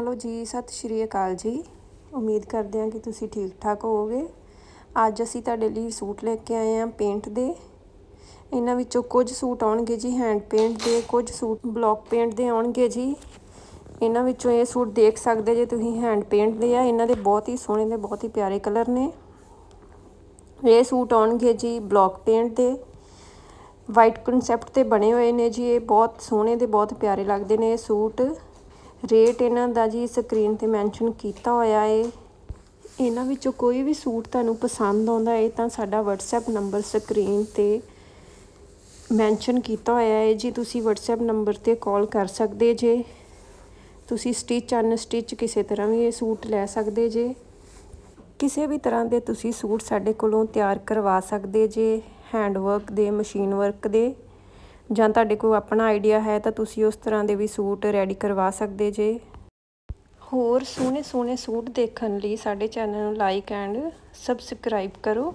Hello ਜੀ, ਸਤਿ ਸ਼੍ਰੀ ਅਕਾਲ ਜੀ। ਉਮੀਦ ਕਰਦੇ ਹਾਂ ਕਿ ਤੁਸੀਂ ਠੀਕ ਠਾਕ ਹੋਵੋਗੇ। ਅੱਜ ਅਸੀਂ ਤੁਹਾਡੇ ਲਈ ਸੂਟ ਲੈ ਕੇ ਆਏ ਹਾਂ ਪੇਂਟ ਦੇ। ਇਹਨਾਂ ਵਿੱਚੋਂ ਕੁਝ ਸੂਟ ਆਉਣਗੇ ਜੀ ਹੈਂਡ ਪੇਂਟ ਦੇ, ਕੁਝ ਸੂਟ ਬਲੌਕ ਪੇਂਟ ਦੇ ਆਉਣਗੇ ਜੀ। ਇਹਨਾਂ ਵਿੱਚੋਂ ਇਹ ਸੂਟ ਦੇਖ ਸਕਦੇ ਜੇ ਤੁਸੀਂ ਹੈਂਡ ਪੇਂਟ ਦੇ ਆ। ਇਹਨਾਂ ਦੇ ਬਹੁਤ ਹੀ ਸੋਹਣੇ ਦੇ ਬਹੁਤ ਹੀ ਪਿਆਰੇ ਕਲਰ ਨੇ। ਇਹ ਸੂਟ ਆਉਣਗੇ ਜੀ ਬਲੌਕ ਪੇਂਟ ਦੇ। ਵਾਈਟ ਕਨਸੈਪਟ ਤੇ ਬਣੇ ਹੋਏ ਨੇ ਜੀ, ਇਹ ਬਹੁਤ ਸੋਹਣੇ ਦੇ ਬਹੁਤ ਪਿਆਰੇ ਲੱਗਦੇ ਨੇ ਇਹ ਸੂਟ। ਰੇਟ ਇਹਨਾਂ ਦਾ ਜੀ ਸਕਰੀਨ ਤੇ ਮੈਂਸ਼ਨ ਕੀਤਾ ਹੋਇਆ ਏ। ਇਹਨਾਂ ਵਿੱਚੋਂ ਕੋਈ ਵੀ ਸੂਟ ਤੁਹਾਨੂੰ ਪਸੰਦ ਆਉਂਦਾ ਏ, ਤਾਂ ਸਾਡਾ WhatsApp ਨੰਬਰ ਸਕਰੀਨ ਤੇ ਮੈਂਸ਼ਨ ਕੀਤਾ ਹੋਇਆ ਹੈ ਜੀ ਤੁਸੀਂ WhatsApp ਨੰਬਰ ਤੇ ਕਾਲ ਕਰ ਸਕਦੇ ਜੇ। ਤੁਸੀਂ ਸਟਿਚ ਅਨ ਸਟਿਚ ਕਿਸੇ ਤਰ੍ਹਾਂ ਵੀ ਇਹ ਸੂਟ ਲੈ ਸਕਦੇ ਜੇ। ਕਿਸੇ ਵੀ ਤਰ੍ਹਾਂ ਦੇ ਤੁਸੀਂ ਸੂਟ ਸਾਡੇ ਕੋਲੋਂ ਤਿਆਰ ਕਰਵਾ ਸਕਦੇ ਜੇ। ਹੈਂਡ ਵਰਕ ਦੇ ਮਸ਼ੀਨ ਵਰਕ ਦੇ। ਜਾਂ ਤੁਹਾਡੇ ਕੋਲ ਆਪਣਾ ਆਈਡੀਆ ਹੈ ਤਾਂ ਤੁਸੀਂ ਉਸ ਤਰ੍ਹਾਂ ਦੇ ਵੀ ਸੂਟ ਰੈਡੀ ਕਰਵਾ ਸਕਦੇ ਜੇ? ਹੋਰ ਸੋਹਣੇ ਸੋਹਣੇ ਸੂਟ ਦੇਖਣ ਲਈ ਸਾਡੇ ਚੈਨਲ ਨੂੰ ਲਾਈਕ ਐਂਡ ਸਬਸਕ੍ਰਾਈਬ ਕਰੋ।